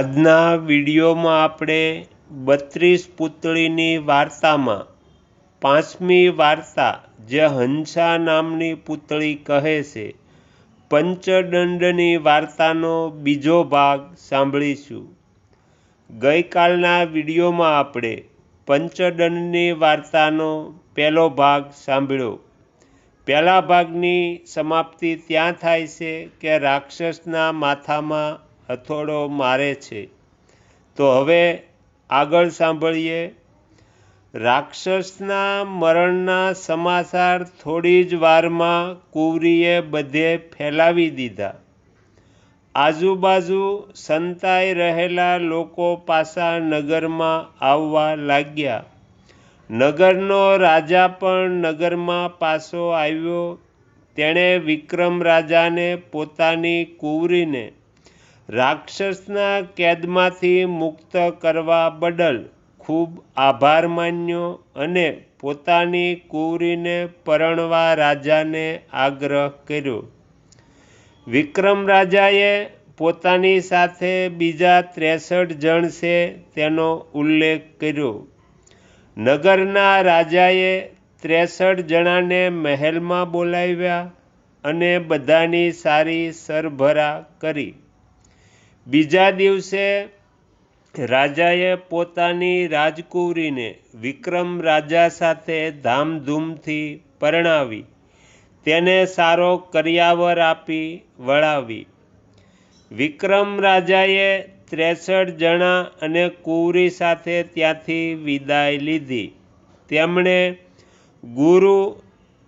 આજના વિડીયોમાં આપણે બત્રીસ પુતળીની વાર્તામાં પાંચમી વાર્તા જે હંસા નામની પુતળી કહે છે, પંચદંડની વાર્તાનો બીજો ભાગ સાંભળીશું. ગઈકાલના વિડીયોમાં આપણે પંચદંડની વાર્તાનો પહેલો ભાગ સાંભળ્યો. પહેલા ભાગની સમાપ્તિ ત્યાં થાય છે કે રાક્ષસના માથામાં હથોડો મારે છે. તો હવે આગળ સાંભળીએ. રાક્ષસના મરણના સમાચાર થોડી જ વારમાં કુવરીએ બધે ફેલાવી દીધા. આજુબાજુ સંતાઈ રહેલા લોકો પાસા નગરમાં આવવા લાગ્યા. નગરનો રાજા પણ નગરમાં પાછો આવ્યો. તેણે વિક્રમ રાજાને પોતાની કુંવરીને રાક્ષસના કેદમાંથી મુક્ત કરવા બદલ ખૂબ આભાર માન્યો અને પોતાની કુંવરીને પરણવા રાજાને આગ્રહ કર્યો. વિક્રમ રાજાએ પોતાની સાથે બીજા ત્રેસઠ જણ છે તેનો ઉલ્લેખ કર્યો. નગરના રાજાએ ત્રેસઠ જણાને મહેલમાં બોલાવ્યા અને બધાની સારી સરભરા કરી. બીજા દિવસે રાજાએ પોતાની રાજકુંવરીને વિક્રમ રાજા સાથે ધામધૂમથી પરણાવી, તેને સારો કર્યાવર આપી વળાવી. વિક્રમ રાજાએ ત્રેસઠ જણા અને કુંવરી સાથે ત્યાંથી વિદાય લીધી. તેમણે ગુરુ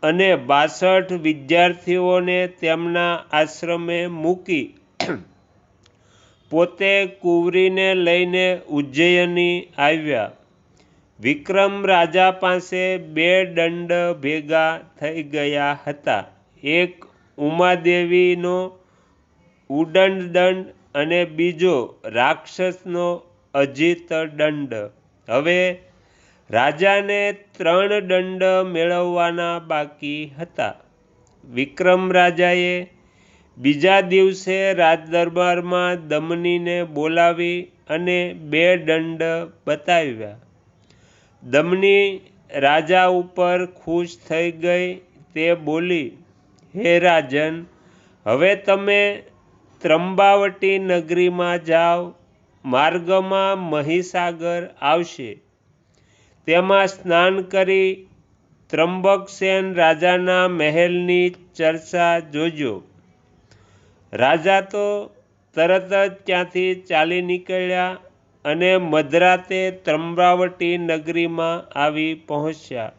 અને બાસઠ વિદ્યાર્થીઓને તેમના આશ્રમે મૂકી. પોતે કુંવરીને લઈને ઉજ્જયની આવ્યા. વિક્રમ રાજા પાસે બે દંડ ભેગા થઈ ગયા હતા. એક ઉમાદેવીનો ઉદંડ દંડ અને બીજો રાક્ષસનો અજિત દંડ. હવે રાજાને ત્રણ દંડ મેળવવાના બાકી હતા. વિક્રમ રાજાએ બીજા દિવસે રાજદરબારમાં દમનીને બોલાવી અને બે દંડ બતાવ્યા. દમની રાજા ઉપર ખુશ થઈ ગઈ, તે બોલી, હે રાજન, હવે તમે ત્રંબાવટી નગરીમાં જાઓ, માર્ગમાં મહીસાગર આવશે. તેમાં સ્નાન કરી ત્રંબકસેન રાજાના મહેલની ચર્ચા જોજો. રાજા તો તરત જ ત્યાંથી ચાલી નીકળ્યા અને મધરાતે ત્રંબાવટી નગરીમાં આવી પહોંચ્યા.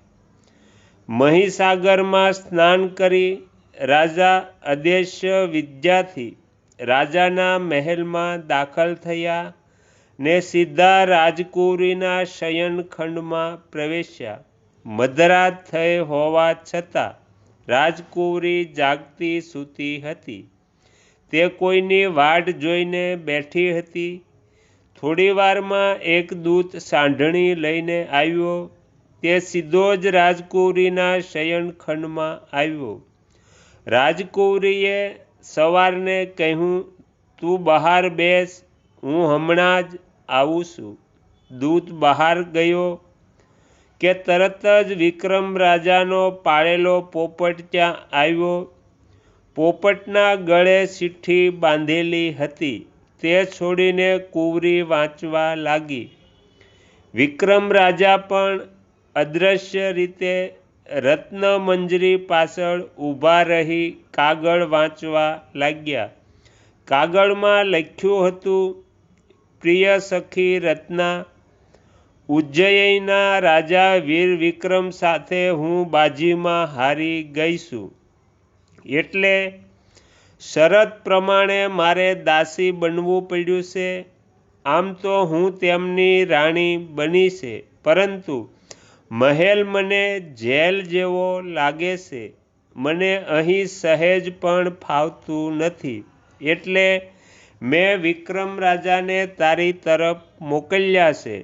મહીસાગરમાં સ્નાન કરી રાજા અદેશ્ય વિદ્યાથી રાજાના મહેલમાં દાખલ થયા ને સીધા રાજકુરીના શયનખંડમાં પ્રવેશ્યા. મધરાત થઈ હોવા છતાં રાજકુંવરી જાગતી સૂતી હતી. તે કોઈની વાટ જોઈને બેઠી હતી. થોડી વારમાં એક દૂત સાંઢણી લઈને આવ્યો. તે સીધો જ રાજકુંવરીના શયનખંડમાં આવ્યો. રાજકુંવરીએ સવારને કહ્યું, તું બહાર બેસ, હું હમણાં જ આવું છું. દૂત બહાર ગયો કે તરત જ વિક્રમ રાજાનો પાળેલો પોપટ ત્યાં આવ્યો. પોપટના ગળે ચિઠ્ઠી બાંધેલી હતી. તે છોડીને કુંવરી વાંચવા લાગી. વિક્રમ રાજા પણ અદૃશ્ય રીતે રત્નમંજરી પાછળ ઊભા રહી કાગળ વાંચવા લાગ્યા. કાગળમાં લખ્યું હતું, પ્રિય સખી રત્ના, ઉજ્જયના રાજા વીર વિક્રમ સાથે હું બાજીમાં હારી ગઈ છું એટલે શરત પ્રમાણે મારે દાસી બનવું પડ્યું છે. આમ તો હું તેમની રાણી બની છે. પરંતુ મહેલ મને જેલ જેવો લાગે છે. મને અહીં સહેજ પણ ફાવતું નથી. એટલે મેં વિક્રમ રાજાને તારી તરફ મોકલ્યા છે.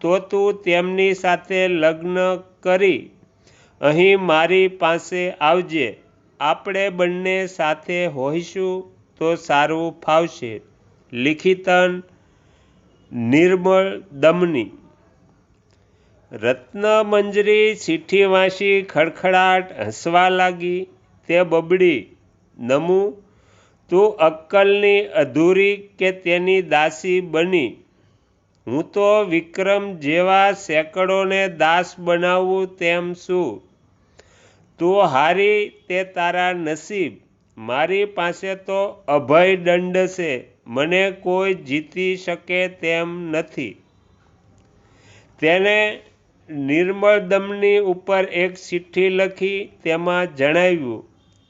તો તું તેમની સાથે લગ્ન કરી. અહીં મારી પાસે આવજે. આપણે બંને સાથે હોઈશું તો સારું ફાવશે. લિખિતન નિર્મળ દમની. રત્નમંજરી ચીઠી વાંચી ખડખડાટ હસવા લાગી. તે બબડી, નમુ, તું અક્કલની અધૂરી કે તેની દાસી બની? હું તો વિક્રમ જેવા સેંકડોને દાસ બનાવું તેમ છું. તું હારી તે તારા નસીબ. મારી પાસે તો અભય દંડ છે. મને કોઈ જીતી શકે તેમ નથી. તેને નિર્મળ દમની ઉપર એક ચિઠ્ઠી લખી તેમાં જણાવ્યું,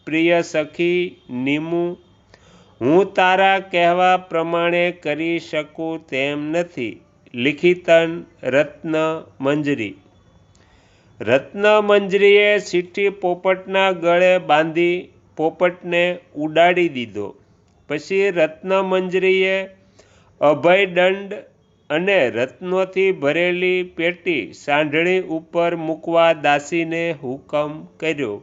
પ્રિય સખી નિમુ, હું તારા કહેવા પ્રમાણે કરી શકું તેમ નથી. લિખિતન રત્ન મંજરી. રત્ન સીટી પોપટના ગળે બાંધી પોપટને ઉડાડી દીધો. પછી રત્નમંજરીએ અભયદંડ અને રત્નોથી ભરેલી પેટી સાંઢણી ઉપર મૂકવા દાસીને હુકમ કર્યો.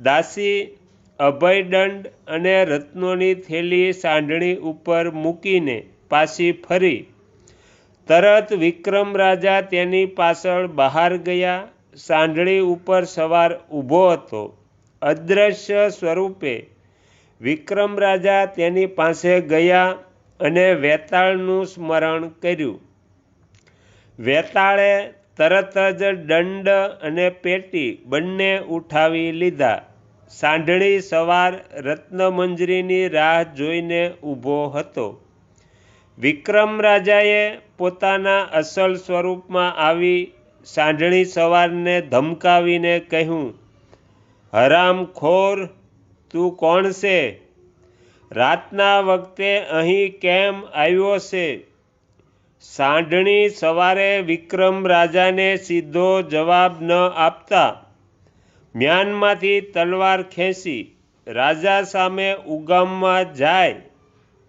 દાસી અભયદંડ અને રત્નોની થેલી સાંઢણી ઉપર મૂકીને પાછી ફરી. તરત વિક્રમ રાજા તેની પાછળ બહાર ગયા. સાંઢણી ઉપર સવાર ઊભો હતો. અદ્રશ્ય સ્વરૂપે વિક્રમ રાજા તેની પાસે ગયા અને વેતાળનું સ્મરણ કર્યું. વેતાળે તરત જ દંડ અને પેટી બંને ઉઠાવી લીધા. સાંઢળી સવાર રત્નમંજરીની રાહ જોઈને ઊભો હતો. વિક્રમ રાજાએ પોતાના અસલ સ્વરૂપમાં આવી સાંઢણી સવારને ધમકાવીને કહ્યું, હરામખોર, તું કોણ છે? રાતના વખતે અહીં કેમ આવ્યો છે? સાંઢણી સવારે વિક્રમ રાજાને સીધો જવાબ ન આપતા મ્યાનમાંથી તલવાર ખેંચી રાજા સામે ઉગામમાં જાય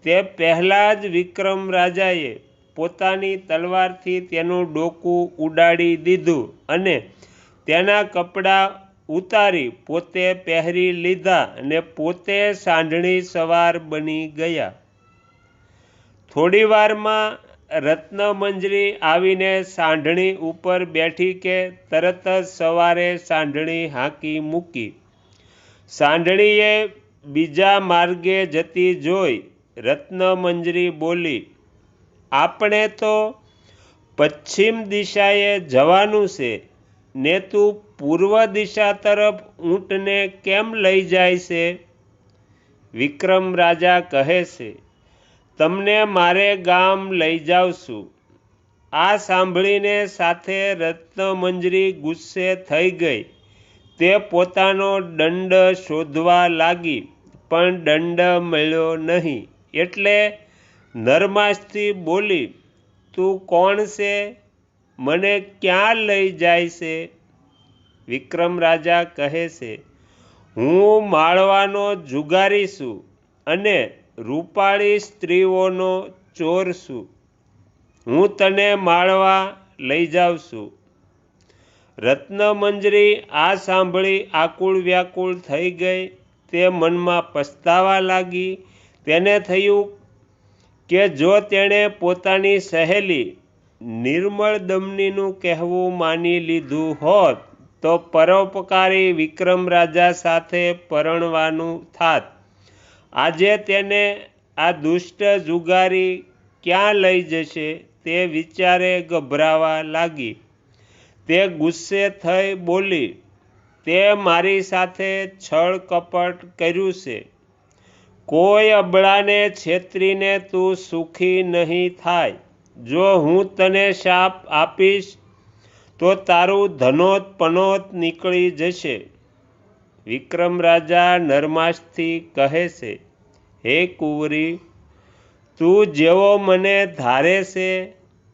તે પહેલાં જ વિક્રમ રાજાએ પોતાની તલવારથી તેનું ડોકું ઉડાડી દીધું અને તેના કપડાં ઉતારી પોતે પહેરી લીધા અને પોતે સાંઢણી સવાર બની ગયા. થોડી વારમાં રત્નમંજરી આવીને સાંઢણી ઉપર બેઠી કે તરત જ સવારે સાંઢણી હાંકી મૂકી. સાંઢણીએ બીજા માર્ગે જતી જોઈ રત્નમંજરી બોલી આપણે તો પશ્ચિમ દિશાએ જવાનું છે. ને તું પૂર્વ દિશા તરફ ઊંટને કેમ લઈ જાય છે? વિક્રમ રાજા કહે છે, તમને મારે ગામ લઈ જાઉં આ સાંભળીને સાથે રત્નમંજરી ગુસ્સે થઈ ગઈ. તે પોતાનો દંડ શોધવા લાગી, પણ દંડ મળ્યો નહીં. એટલે નરમાસથી બોલી, તું કોણ છે? મને ક્યાં લઈ જાય છે? વિક્રમ રાજા કહે છે, હું માળવાનો જુગારી છું અને રૂપાળી સ્ત્રીઓનો ચોર છું. હું તને માળવા લઈ જાઉં છું. રત્નમંજરી આ સાંભળી આકુળ વ્યાકુળ થઈ ગઈ. તે મનમાં પસ્તાવા લાગી. તેને થયું કે જો તેણે પોતાની સહેલી નિર્મળ દમનીનું કહેવું માની લીધું હોત, તો પરોપકારી વિક્રમ રાજા સાથે પરણવાનું થાત. આજે તેને આ દુષ્ટ જુગારી ક્યાં લઈ જશે તે વિચારે ગભરાવા લાગી. તે ગુસ્સે થઈ બોલી, તે મારી સાથે છળ કપટ કર્યું છે. કોઈ અબળાને છેતરીને તું સુખી નહીં થાય. જો હું તને શાપ આપીશ, તો તારું ધનોત પનોત નીકળી જશે. વિક્રમ રાજા નરમાશથી કહે છે, હે કુંવરી, તું જેવો મને ધારે છે,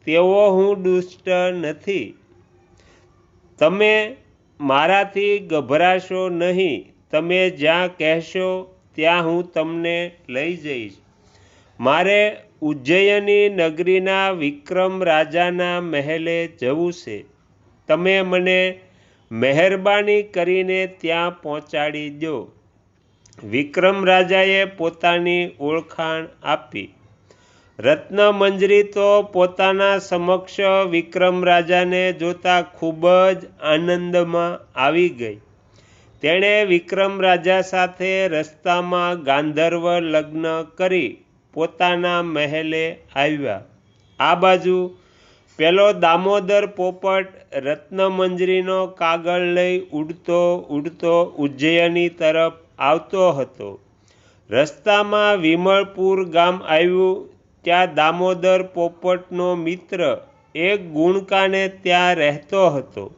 તેવો હું દુષ્ટ નથી. તમે મારાથી ગભરાશો નહીં. તમે જ્યાં કહેશો ત્યાં હું તમને લઈ જઈશ. મારે ઉજ્જયની નગરીના વિક્રમ રાજાના મહેલે જવું છે. તમે મને મહેરબાની કરીને ત્યાં પહોંચાડી દો. વિક્રમ રાજાએ પોતાની ઓળખાણ આપી. રત્નમંજરી તો પોતાના સમક્ષ વિક્રમ રાજાને જોતા ખૂબ જ આનંદમાં આવી ગઈ. તેણે વિક્રમ રાજા સાથે રસ્તામાં ગાંધર્વ લગ્ન કરી પોતાના મહેલે આવ્યા. આ બાજુ પેલો દામોદર પોપટ રત્નમંજરીનો કાગળ લઈ ઉડતો ઉડતો ઉજ્જૈની તરફ આવતો હતો. રસ્તામાં વિમળપુર ગામ આવ્યું, ત્યાં દામોદર પોપટનો મિત્ર, એક ગુણકાને ત્યાં રહેતો હતો.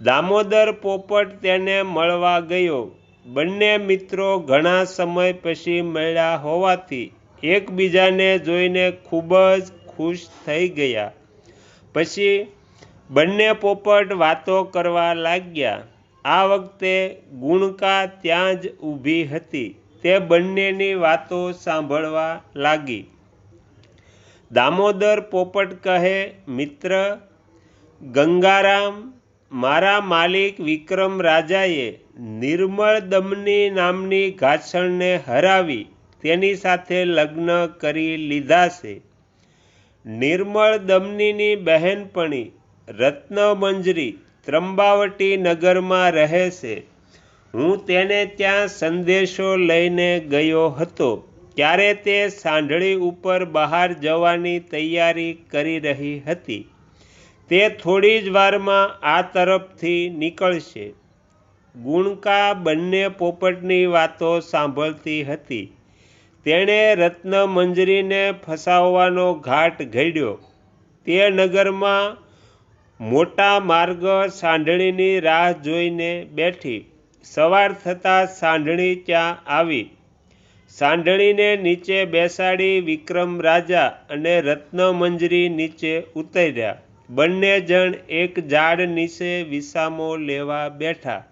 દામોદર પોપટ તેને મળવા ગયો. બંને મિત્રો ઘણા સમય પછી મળ્યા હોવાથી એકબીજાને જોઈને ખૂબ જ ખુશ થઈ ગયા. પછી બંને પોપટ વાતો કરવા લાગ્યા. આ વખતે ગુણકા ત્યાં જ ઊભી હતી. તે બંનેની વાતો સાંભળવા લાગી. દામોદર પોપટ કહે, મિત્ર, ગંગારામ મારા માલિક વિક્રમ રાજાએ નિર્મળ દમની નામની ઘાસણને હરાવી તેની સાથે લગ્ન કરી લીધા છે. નિર્મળ દમનીની બહેનપણી રત્નમંજરી ત્રંબાવટી નગરમાં રહે છે. હું તેને ત્યાં સંદેશો લઈને ગયો હતો. ત્યારે તે સાંઢળી ઉપર બહાર જવાની તૈયારી કરી રહી હતી. તે થોડી જ વારમાં આ તરફથી નીકળશે. ગુણકા બંને પોપટની વાતો સાંભળતી હતી. તેણે રત્નમંજરીને ફસાવવાનો ઘાટ ઘડ્યો. તે નગરમાં મોટા માર્ગ સાંઢળીની રાહ જોઈને બેઠી. સવાર થતાં સાંઢળી ત્યાં આવી. સાંઢળીને નીચે બેસાડી વિક્રમ રાજા અને રત્નમંજરી નીચે ઉતર્યા. બંને જણ એક ઝાડ નીચે વિસામો લેવા બેઠા.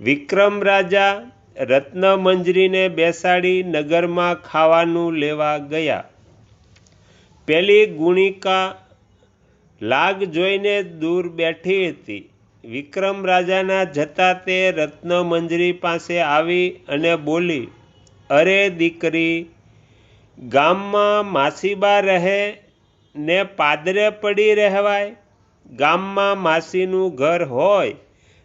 વિક્રમ રાજા રત્નમંજરીને બેસાડી નગરમાં ખાવાનું લેવા ગયા. પેલી ગુણિકા લાગ જોઈને દૂર બેઠી હતી. વિક્રમ રાજાના જતા તે રત્નમંજરી પાસે આવી અને બોલી, અરે દીકરી, ગામમાં માસીબા રહે ને પાદરે પડી રહેવાય. ગામમાં માસીનું ઘર હોય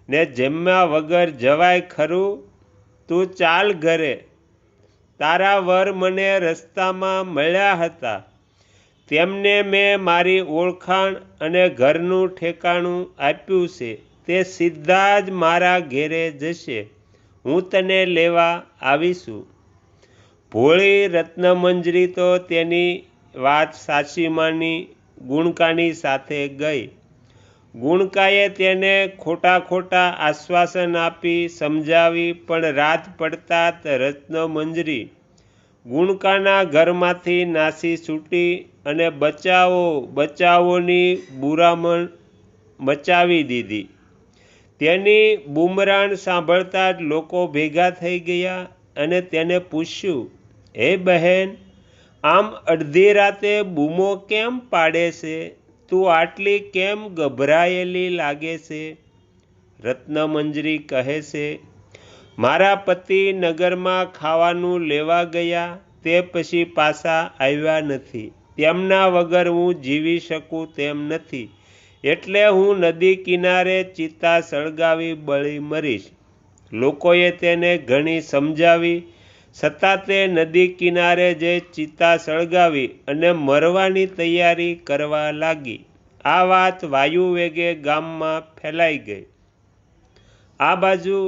ને જમ્યા વગર જવાય ખરું? તું ચાલ ઘરે. તારા વર મને રસ્તામાં મળ્યા હતા. તેમને મેં મારી ઓળખાણ અને ઘરનું ઠેકાણું આપ્યું છે. તે સીધા જ મારા ઘેરે જશે. હું તને લેવા આવીશું. ભોળી રત્નમંજરી તો તેની વાત સાચી માની ગુણકાની સાથે ગઈ. ગુણકાએ તેને ખોટા ખોટા આશ્વાસન આપી, સમજાવી, પણ રાત પડતા રત્નમંજરી ગુણકાના ઘરમાંથી નાસી છૂટી અને બચાવો, બચાવોની બુરામણ મચાવી દીધી. તેની બુમરાણ સાંભળતા જ લોકો ભેગા થઈ ગયા અને તેને પૂછ્યું, હે બહેન આમ અડધી રાતે બૂમો કેમ પાડે છે? તું આટલી કેમ ગભરાયેલી લાગે છે? રત્નમંજરી કહે છે, મારા પતિ નગરમાં ખાવાનું લેવા ગયા, તે પછી પાછા આવ્યા નથી. તેમના વગર હું જીવી શકું તેમ નથી. એટલે હું નદી કિનારે ચિત્તા સળગાવી બળી મરીશ. લોકોએ તેને ઘણી સમજાવી છતાં તે નદી કિનારે જે ચિત્તા સળગાવી અને મરવાની તૈયારી કરવા લાગી. આ વાત વાયુ વેગે ગામમાં ફેલાઈ ગઈ. આ બાજુ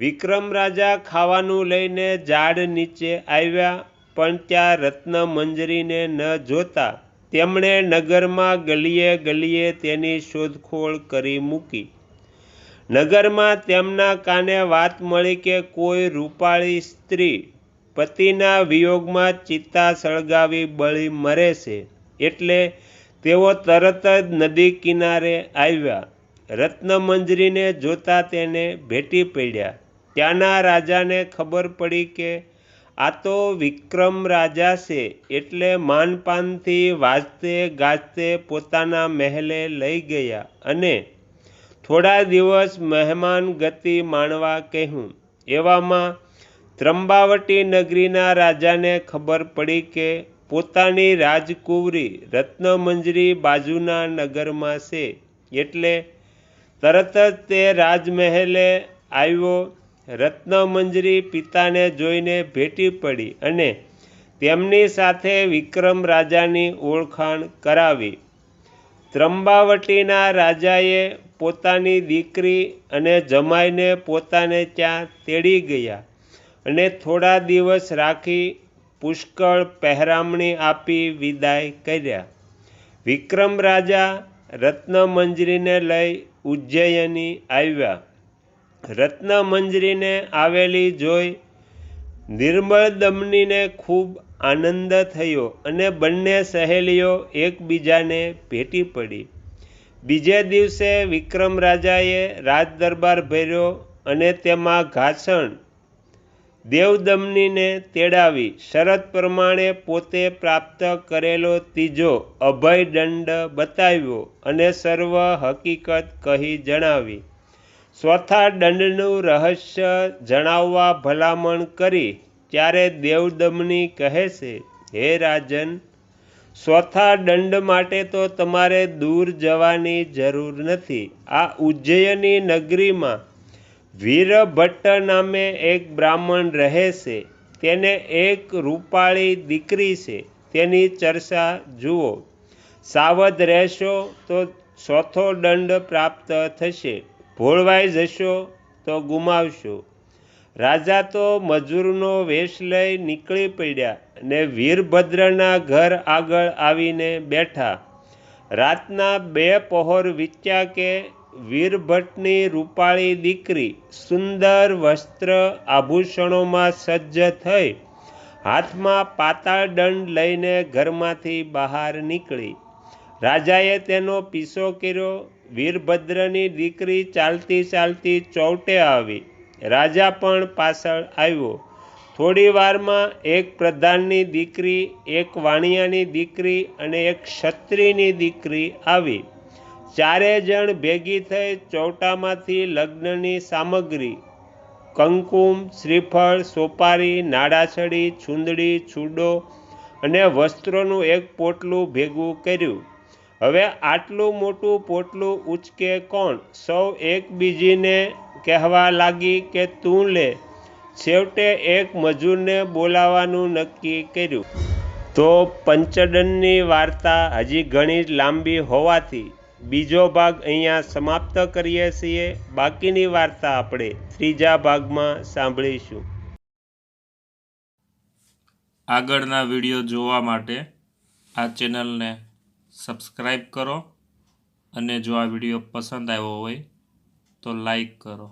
વિક્રમ રાજા ખાવાનું લઈને ઝાડ નીચે આવ્યા, પણ ત્યાં રત્નમંજરીને ન જોતા. તેમણે નગરમાં ગલીએ ગલીએ તેની શોધખોળ કરી મૂકી. નગરમાં તેમના કાને વાત મળી કે કોઈ રૂપાળી સ્ત્રી પતિના વિયોગમાં ચિત્તા સળગાવી બળી મરે છે. એટલે તેઓ તરત જ નદી કિનારે આવ્યા. રત્નમંજરીને જોતા તેને ભેટી પડ્યા. ત્યાંના રાજાને ખબર પડી કે આ તો વિક્રમ રાજા છે, એટલે માનપાનથી વાજતે ગાજતે પોતાના મહેલે લઈ ગયા અને થોડા દિવસ મહેમાન ગતિ માણવા કહ્યું એવામાં ત્રંબાવટી નગરીના રાજાને ખબર પડી કે પોતાની રાજકુંવરી રત્નમંજરી બાજુના નગરમાં છે. એટલે તરત જ તે રાજમહેલે આવ્યો. રત્નમંજરી પિતાને જોઈને ભેટી પડી અને તેમની સાથે વિક્રમ રાજાની ઓળખાણ કરાવી. ત્રંબાવટીના રાજાએ પોતાની દીકરી અને જમાઈને પોતાને ત્યાં તેડી ગયા અને થોડા દિવસ રાખી પુષ્કળ પહેરામણી આપી વિદાય કર્યા. વિક્રમ રાજા રત્નમંજરીને લઈ ઉજ્જયની આવ્યા. રત્નમંજરીને આવેલી જોઈ નિર્મળ દમનીને ખૂબ આનંદ થયો અને બંને સહેલીઓ એકબીજાને ભેટી પડી. બીજે દિવસે વિક્રમ રાજાએ રાજદરબાર ભર્યો અને તેમાં ઘાસણ, દેવદમનીને તેડાવી. શરત પ્રમાણે પોતે પ્રાપ્ત કરેલો ત્રીજો અભયદંડ બતાવ્યો અને સર્વ હકીકત કહી જણાવી. ચોથા દંડનું રહસ્ય જણાવવા ભલામણ કરી. ત્યારે દેવદમની કહે છે, હે રાજન ચોથા દંડ માટે તો તમારે દૂર જવાની જરૂર નથી. આ ઉજ્જયની નગરીમાં વીરભટ્ટ નામે એક બ્રાહ્મણ રહે છે. તેને એક રૂપાળી દીકરી છે. તેની ચર્ચા જુઓ. સાવધ રહેશો તો ચોથો દંડ પ્રાપ્ત થશે. ભોળવાઈ જશો તો ગુમાવશો. રાજા તો મજૂરનો વેશ લઈ નીકળી પડ્યા ને વીરભદ્રના ઘર આગળ આવીને બેઠા. રાતના બે પહોર વીત્યા કે વીરભટ્ટની રૂપાળી દીકરી સુંદર વસ્ત્ર આભૂષણોમાં સજ્જ થઈ હાથમાં પાતાળ દંડ લઈને ઘરમાંથી બહાર નીકળી. રાજાએ તેનો પીસો કર્યો. વીરભદ્રની દીકરી ચાલતી ચાલતી ચોવટે આવી. રાજા પણ પાછળ આવ્યો. થોડી વારમાં એક પ્રધાનની દીકરી, એક વાણિયાની દીકરી અને એક ક્ષત્રિયની દીકરી આવી. ચારે જણ ભેગી થઈ ચોટામાંથી લગ્નની સામગ્રી, કંકુમ, શ્રીફળ, સોપારી, નાડાછડી, છુંદડી, છૂડો અને વસ્ત્રોનું એક પોટલું ભેગું કર્યું. હવે આટલું મોટું પોટલું ઉચકે કોણ? સૌ એકબીજીને કહેવા લાગી કે તું લે. છેવટે એક મજૂરને બોલાવવાનું નક્કી કર્યું. તો પંચડનની વાર્તા હજી ઘણી લાંબી હોવાથી બીજો ભાગ અહીંયા સમાપ્ત કરીએ છીએ. બાકીની વાર્તા આપણે ત્રીજા ભાગમાં સાંભળીશું. આગળના વીડિયો જોવા માટે આ ચેનલને સબસ્ક્રાઈબ કરો અને જો આ વીડિયો પસંદ આવ્યો હોય તો લાઈક કરો.